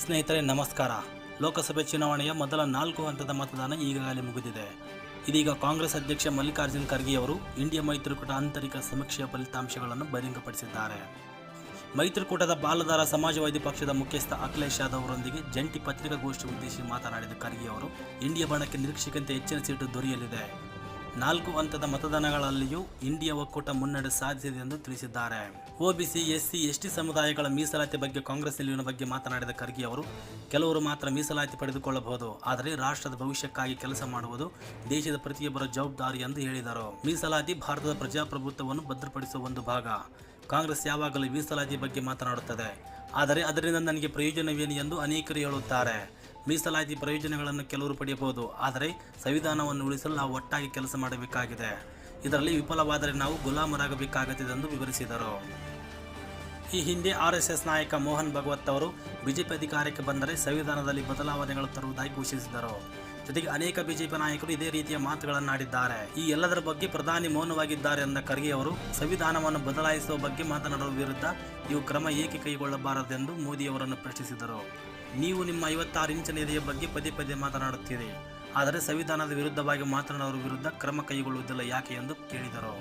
ಸ್ನೇಹಿತರೆ, ನಮಸ್ಕಾರ. ಲೋಕಸಭೆ ಚುನಾವಣೆಯ ಮೊದಲ ನಾಲ್ಕು ಹಂತದ ಮತದಾನ ಈಗಾಗಲೇ ಮುಗಿದಿದೆ. ಇದೀಗ ಕಾಂಗ್ರೆಸ್ ಅಧ್ಯಕ್ಷ ಮಲ್ಲಿಕಾರ್ಜುನ್ ಖರ್ಗೆ ಅವರು ಇಂಡಿಯಾ ಮೈತ್ರಿಕೂಟ ಆಂತರಿಕ ಸಮೀಕ್ಷೆಯ ಫಲಿತಾಂಶಗಳನ್ನು ಬಹಿರಂಗಪಡಿಸಿದ್ದಾರೆ. ಮೈತ್ರಿಕೂಟದ ಬಾಲದಾರ ಸಮಾಜವಾದಿ ಪಕ್ಷದ ಮುಖ್ಯಸ್ಥ ಅಖಿಲೇಶ್ ಯಾದವ್ ಅವರೊಂದಿಗೆ ಜಂಟಿ ಪತ್ರಿಕಾಗೋಷ್ಠಿ ಉದ್ದೇಶಿಸಿ ಮಾತನಾಡಿದ ಖರ್ಗೆ ಅವರು, ಇಂಡಿಯಾ ಬಣಕ್ಕೆ ನಿರೀಕ್ಷೆಗಿಂತ ಹೆಚ್ಚಿನ ಸೀಟು ದೊರೆಯಲಿದೆ. ನಾಲ್ಕು ಹಂತದ ಮತದಾನಗಳಲ್ಲಿಯೂ ಇಂಡಿಯಾ ಒಕ್ಕೂಟ ಮುನ್ನಡೆ ಸಾಧಿಸಿದೆ ಎಂದು ತಿಳಿಸಿದ್ದಾರೆ. ಒಬಿಸಿ ಎಸ್ಸಿ ಎಸ್ಟಿ ಸಮುದಾಯಗಳ ಮೀಸಲಾತಿ ಬಗ್ಗೆ ಕಾಂಗ್ರೆಸ್ ನಿಲುವಿನ ಬಗ್ಗೆ ಮಾತನಾಡಿದ ಖರ್ಗೆ ಅವರು, ಕೆಲವರು ಮಾತ್ರ ಮೀಸಲಾತಿ ಪಡೆದುಕೊಳ್ಳಬಹುದು, ಆದರೆ ರಾಷ್ಟ್ರದ ಭವಿಷ್ಯಕ್ಕಾಗಿ ಕೆಲಸ ಮಾಡುವುದು ದೇಶದ ಪ್ರತಿಯೊಬ್ಬರ ಜವಾಬ್ದಾರಿ ಎಂದು ಹೇಳಿದರು. ಮೀಸಲಾತಿ ಭಾರತದ ಪ್ರಜಾಪ್ರಭುತ್ವವನ್ನು ಭದ್ರಪಡಿಸುವ ಒಂದು ಭಾಗ. ಕಾಂಗ್ರೆಸ್ ಯಾವಾಗಲೂ ಮೀಸಲಾತಿ ಬಗ್ಗೆ ಮಾತನಾಡುತ್ತದೆ. ಆದರೆ ಅದರಿಂದ ನನಗೆ ಪ್ರಯೋಜನವೇನು ಎಂದು ಅನೇಕರು ಹೇಳುತ್ತಾರೆ. ಮೀಸಲಾತಿ ಪ್ರಯೋಜನಗಳನ್ನು ಕೆಲವರು ಪಡೆಯಬಹುದು, ಆದರೆ ಸಂವಿಧಾನವನ್ನು ಉಳಿಸಲು ನಾವು ಒಟ್ಟಾಗಿ ಕೆಲಸ ಮಾಡಬೇಕಾಗಿದೆ. ಇದರಲ್ಲಿ ವಿಫಲವಾದರೆ ನಾವು ಗುಲಾಮರಾಗಬೇಕಾಗುತ್ತದೆ ಎಂದು ವಿವರಿಸಿದರು. ಈ ಹಿಂದೆ ಆರ್ಎಸ್ಎಸ್ ನಾಯಕ ಮೋಹನ್ ಭಗವತ್ ಅವರು ಬಿಜೆಪಿ ಅಧಿಕಾರಕ್ಕೆ ಬಂದರೆ ಸಂವಿಧಾನದಲ್ಲಿ ಬದಲಾವಣೆಗಳು ತರುವುದಾಗಿ ಘೋಷಿಸಿದರು. ಜೊತೆಗೆ ಅನೇಕ ಬಿಜೆಪಿ ನಾಯಕರು ಇದೇ ರೀತಿಯ ಮಾತುಗಳನ್ನಾಡಿದ್ದಾರೆ. ಈ ಎಲ್ಲದರ ಬಗ್ಗೆ ಪ್ರಧಾನಿ ಮೌನವಾಗಿದ್ದಾರೆ ಎಂದ ಖರ್ಗೆ ಅವರು, ಸಂವಿಧಾನವನ್ನು ಬದಲಾಯಿಸುವ ಬಗ್ಗೆ ಮಾತನಾಡುವ ವಿರುದ್ಧ ಇವು ಕ್ರಮ ಏಕೆ ಕೈಗೊಳ್ಳಬಾರದೆಂದು ಮೋದಿ ಅವರನ್ನು ಪ್ರಶ್ನಿಸಿದರು. ನೀವು ನಿಮ್ಮ ಐವತ್ತಾರು ಇಂಚಿನ ನಿಧಿಯ ಬಗ್ಗೆ ಪದೇ ಪದೇ ಮಾತನಾಡುತ್ತೀರಿ. ಆದರೆ ಸಂವಿಧಾನದ ವಿರುದ್ಧವಾಗಿ ಮಾತನಾಡುವ ವಿರುದ್ಧ ಕ್ರಮ ಕೈಗೊಳ್ಳುವುದಿಲ್ಲ ಯಾಕೆ ಎಂದು ಕೇಳಿದರು.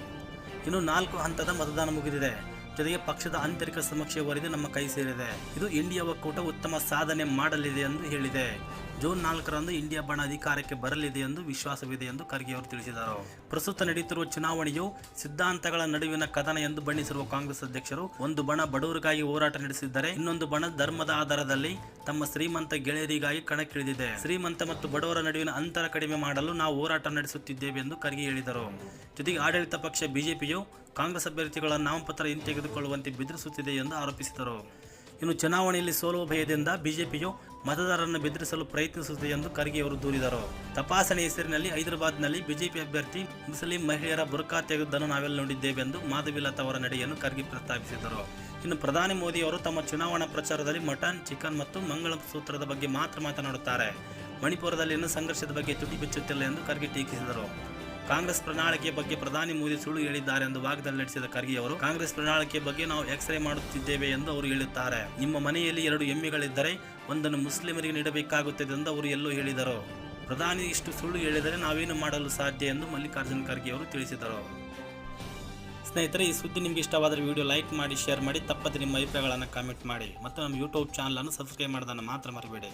ಇನ್ನು ನಾಲ್ಕು ಹಂತದ ಮತದಾನ ಮುಗಿದಿದೆ. ಜೊತೆಗೆ ಪಕ್ಷದ ಆಂತರಿಕ ಸಮೀಕ್ಷೆ ವರದಿ ನಮ್ಮ ಕೈ ಸೇರಿದೆ. ಇದು ಇಂಡಿಯಾ ಒಕ್ಕೂಟ ಉತ್ತಮ ಸಾಧನೆ ಮಾಡಲಿದೆ ಎಂದು ಹೇಳಿದೆ. ಜೂನ್ ನಾಲ್ಕರಂದು ಇಂಡಿಯಾ ಬಣ ಅಧಿಕಾರಕ್ಕೆ ಬರಲಿದೆ ಎಂದು ವಿಶ್ವಾಸವಿದೆ ಎಂದು ಖರ್ಗೆ ಅವರು ತಿಳಿಸಿದರು. ಪ್ರಸ್ತುತ ನಡೆಯುತ್ತಿರುವ ಚುನಾವಣೆಯು ಸಿದ್ಧಾಂತಗಳ ನಡುವಿನ ಕದನ ಎಂದು ಬಣ್ಣಿಸಿರುವ ಕಾಂಗ್ರೆಸ್ ಅಧ್ಯಕ್ಷರು ಒಂದು ಬಣ ಬಡವರಿಗಾಗಿ ಹೋರಾಟ ನಡೆಸಿದ್ದರೆ. ಇನ್ನೊಂದು ಬಣ ಧರ್ಮದ ಆಧಾರದಲ್ಲಿ ತಮ್ಮ ಶ್ರೀಮಂತ ಗೆಳೆಯರಿಗಾಗಿ ಕಣಕ್ಕಿಳಿದಿದೆ. ಶ್ರೀಮಂತ ಮತ್ತು ಬಡವರ ನಡುವಿನ ಅಂತರ ಕಡಿಮೆ ಮಾಡಲು ನಾವು ಹೋರಾಟ ನಡೆಸುತ್ತಿದ್ದೇವೆ ಎಂದು ಖರ್ಗೆ ಹೇಳಿದರು. ಜೊತೆಗೆ ಆಡಳಿತ ಪಕ್ಷ ಬಿಜೆಪಿಯು ಕಾಂಗ್ರೆಸ್ ಅಭ್ಯರ್ಥಿಗಳ ನಾಮಪತ್ರ ಹಿಂತೆಗೆದುಕೊಳ್ಳುವಂತೆ ಬೆದರಿಸುತ್ತಿದೆ ಎಂದು ಆರೋಪಿಸಿದರು. ಇನ್ನು ಚುನಾವಣೆಯಲ್ಲಿ ಸೋಲುವ ಭಯದಿಂದ ಬಿಜೆಪಿಯು ಮತದಾರರನ್ನು ಬೆದರಿಸಲು ಪ್ರಯತ್ನಿಸುತ್ತಿದೆ ಎಂದು ಖರ್ಗೆ ಅವರು ದೂರಿದರು. ತಪಾಸಣೆ ಹೆಸರಿನಲ್ಲಿ ಹೈದರಾಬಾದ್ನಲ್ಲಿ ಬಿಜೆಪಿ ಅಭ್ಯರ್ಥಿ ಮುಸ್ಲಿಂ ಮಹಿಳೆಯರ ಬುರ್ಕಾ ತೆಗೆದುದನ್ನು ನಾವೆಲ್ಲ ನೋಡಿದ್ದೇವೆ ಎಂದು ಮಾಧವಿಲತಾ ಅವರ ನಡೆಯನ್ನು ಖರ್ಗೆ ಪ್ರಸ್ತಾಪಿಸಿದರು. ಇನ್ನು ಪ್ರಧಾನಿ ಮೋದಿ ಅವರು ತಮ್ಮ ಚುನಾವಣಾ ಪ್ರಚಾರದಲ್ಲಿ ಮಟನ್, ಚಿಕನ್ ಮತ್ತು ಮಂಗಳ ಸೂತ್ರದ ಬಗ್ಗೆ ಮಾತ್ರ ಮಾತನಾಡುತ್ತಾರೆ. ಮಣಿಪುರದಲ್ಲಿನ ಸಂಘರ್ಷದ ಬಗ್ಗೆ ತುಟಿ ಬಿಚ್ಚುತ್ತಿಲ್ಲ ಎಂದು ಖರ್ಗೆ ಟೀಕಿಸಿದರು. ಕಾಂಗ್ರೆಸ್ ಪ್ರಣಾಳಿಕೆ ಬಗ್ಗೆ ಪ್ರಧಾನಿ ಮೋದಿ ಸುಳ್ಳು ಹೇಳಿದ್ದಾರೆ ಎಂದು ವಾಗ್ದಾಳಿ ನಡೆಸಿದ ಖರ್ಗೆ ಅವರು ಕಾಂಗ್ರೆಸ್ ಪ್ರಣಾಳಿಕೆ ಬಗ್ಗೆ ನಾವು ಎಕ್ಸ್ರೇ ಮಾಡುತ್ತಿದ್ದೇವೆ ಎಂದು ಅವರು ಹೇಳುತ್ತಾರೆ. ನಿಮ್ಮ ಮನೆಯಲ್ಲಿ ಎರಡು ಎಮ್ಮೆಗಳಿದ್ದರೆ ಒಂದನ್ನು ಮುಸ್ಲಿಮರಿಗೆ ನೀಡಬೇಕಾಗುತ್ತದೆ ಎಂದು ಅವರು ಎಲ್ಲೋ ಹೇಳಿದರು. ಪ್ರಧಾನಿ ಇಷ್ಟು ಸುಳ್ಳು ಹೇಳಿದರೆ ನಾವೇನು ಮಾಡಲು ಸಾಧ್ಯ ಎಂದು ಮಲ್ಲಿಕಾರ್ಜುನ್ ಖರ್ಗೆ ಅವರು ತಿಳಿಸಿದರು. ಸ್ನೇಹಿತರೆ, ಈ ಸುದ್ದಿ ನಿಮಗೆ ಇಷ್ಟವಾದರೆ ವಿಡಿಯೋ ಲೈಕ್ ಮಾಡಿ, ಶೇರ್ ಮಾಡಿ, ತಪ್ಪದೆ ನಿಮ್ಮ ಅಭಿಪ್ರಾಯಗಳನ್ನು ಕಾಮೆಂಟ್ ಮಾಡಿ. ಮತ್ತು ನಮ್ಮ ಯೂಟ್ಯೂಬ್ ಚಾನಲನ್ನು ಸಬ್ಸ್ಕ್ರೈಬ್ ಮಾಡೋದನ್ನು ಮಾತ್ರ ಮರಿಬೇಡಿ.